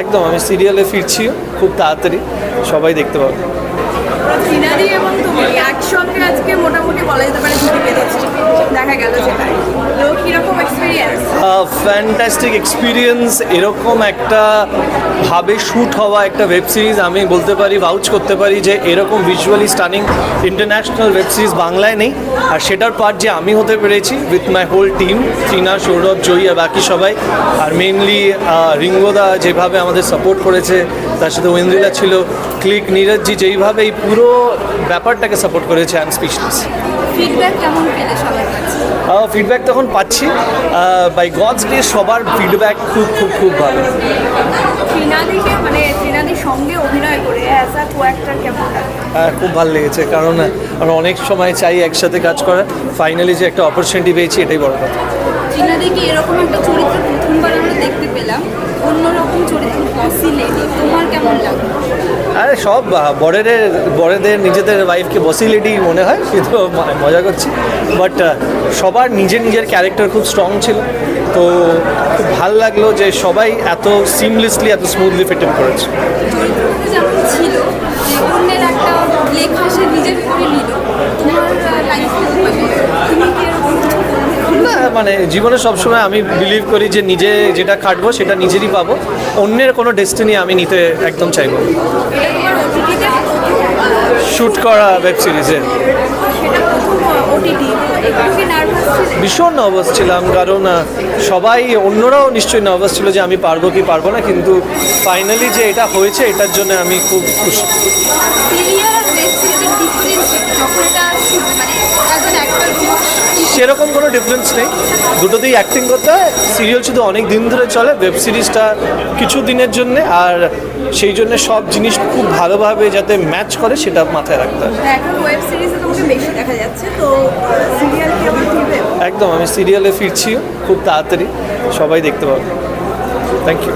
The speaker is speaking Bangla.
একদম আমি সিরিয়ালে ফিরছি খুব তাড়াতাড়ি সবাই দেখতে পাবে। সিনারি এবং তুমি একসঙ্গে আজকে মোটামুটি বলা যেতে পারে দেখা গেল তো কীরকম এক্সপিরিয়েন্স ফ্যান্টাস্টিক এক্সপিরিয়েন্স এরকম একটা ভাবে শ্যুট হওয়া একটা ওয়েব সিরিজ আমি বলতে পারি ভাউচ করতে পারি যে এরকম visually stunning international web series বাংলায় নেই। আর সেটার পার্ট যে আমি হতে পেরেছি with my whole team Tina Sourav Joyee আর বাকি সবাই। আর মেনলি রিঙ্গোদা যেভাবে আমাদের সাপোর্ট করেছে তার সাথে ওয়েন্দ্রিলা ছিল ক্লিক নীরজজি যেইভাবে এই পুরো ব্যাপারটাকে সাপোর্ট করেছে এম স্পিচলেস ফিডব্যাক কেমন পেলে সবার কাছে? ফিডব্যাক তখন পাচ্ছি। বাই গডস ডে সবার ফিডব্যাক খুব খুব খুব ভালো। মানে সঙ্গে অভিনয় করে অ্যাজ আ কো কেমন লাগে? খুব ভালো লেগেছে কারণ আমরা অনেক সময় চাই একসাথে কাজ করা ফাইনালি যে একটা অপরচুনিটি পেয়েছি এটাই বড় কথা। এরকম একটা চরিত্র প্রথমবার আমরা দেখতে পেলাম। অন্যরকম চরিত্র বসি লেডি তোমার কেমন লাগল? আরে সব আহ, বড়েদের বড়েদের নিজেদের ওয়াইফকে বসিলিটি মনে হয় কিন্তু মজা করছি। বাট সবার নিজের নিজের ক্যারেক্টার খুব স্ট্রং ছিল। তো খুব ভালো লাগল যে সবাই এত সিমলেসলি এত স্মুথলি ফিট করেছে। ছিল একটা লেখা সে নিজের করে নিল তোমার লাইফে তুমি কি এরকম কিছু করবে? না মানে জীবনে সবসময় আমি বিলিভ করি যে নিজে যেটা খাটবো, সেটা নিজেরই পাবো। অন্যের কোনো ডেস্টিনি আমি নিতে একদম চাইব শ্যুট করা ওয়েব সিরিজে ভীষণ নার্ভাস ছিলাম, কারণ সবাই, অন্যরাও নিশ্চয়ই নার্ভাস ছিল যে আমি পারব কি পারব না, কিন্তু ফাইনালি যে এটা হয়েছে, এটার জন্য আমি খুব খুশি সিরিয়াল আর ওয়েব সিরিজের ডিফারেন্স যখন এটা মানে অ্যাজ অ্যান অ্যাক্টর সেরকম কোনো ডিফারেন্স নেই। দুটোতেই অ্যাক্টিং করতে হয়। সিরিয়াল শুধু অনেক দিন ধরে চলে ওয়েব সিরিজটা কিছু দিনের জন্য আর সেই জন্য সব জিনিস খুব ভালোভাবে যাতে ম্যাচ করে সেটা মাথায় রাখতে হয়। একদম আমি সিরিয়ালে ফিরছি খুব তাড়াতাড়ি সবাই দেখতে পাবে। Thank you